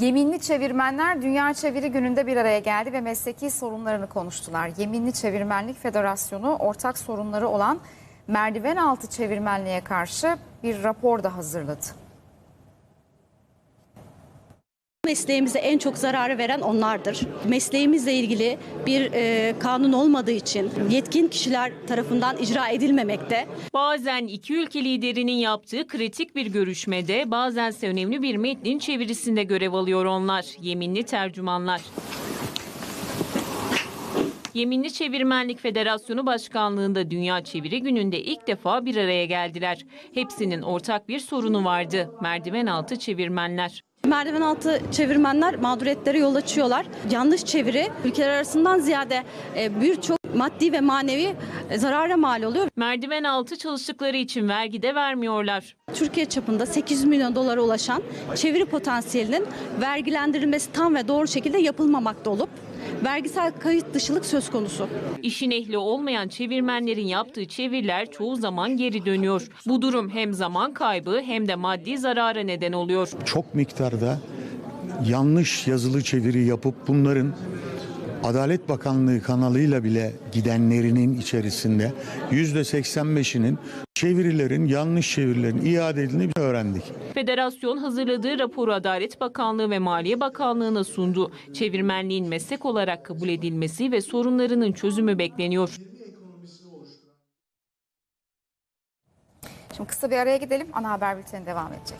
Yeminli çevirmenler Dünya Çeviri Günü'nde bir araya geldi ve mesleki sorunlarını konuştular. Yeminli Çevirmenlik Federasyonu ortak sorunları olan merdiven altı çevirmenliğe karşı bir rapor da hazırladı. Mesleğimize en çok zararı veren onlardır. Mesleğimizle ilgili bir e, kanun olmadığı için yetkin kişiler tarafından icra edilmemekte. Bazen iki ülke liderinin yaptığı kritik bir görüşmede, bazense önemli bir metnin çevirisinde görev alıyor onlar. Yeminli tercümanlar. Yeminli Çevirmenlik Federasyonu Başkanlığında Dünya Çeviri Günü'nde ilk defa bir araya geldiler. Hepsinin ortak bir sorunu vardı. Merdiven altı çevirmenler. Merdiven altı çevirmenler mağduriyetlere yol açıyorlar. Yanlış çeviri ülkeler arasından ziyade e, birçok maddi ve manevi zarara mal oluyor. Merdiven altı çalıştıkları için vergi de vermiyorlar. Türkiye çapında 800 milyon dolara ulaşan çeviri potansiyelinin vergilendirilmesi tam ve doğru şekilde yapılmamakta olup vergisel kayıt dışılık söz konusu. İşin ehli olmayan çevirmenlerin yaptığı çeviriler çoğu zaman geri dönüyor. Bu durum hem zaman kaybı hem de maddi zarara neden oluyor. çok miktarda yanlış yazılı çeviri yapıp bunların Adalet Bakanlığı kanalıyla bile gidenlerinin içerisinde yüzde 85'inin çevirilerin yanlış çevirilerin iade edildiğini öğrendik. Federasyon hazırladığı raporu Adalet Bakanlığı ve Maliye Bakanlığı'na sundu. Çevirmenliğin meslek olarak kabul edilmesi ve sorunlarının çözümü bekleniyor. Şimdi kısa bir araya gidelim. Ana haber bülteni devam edecek.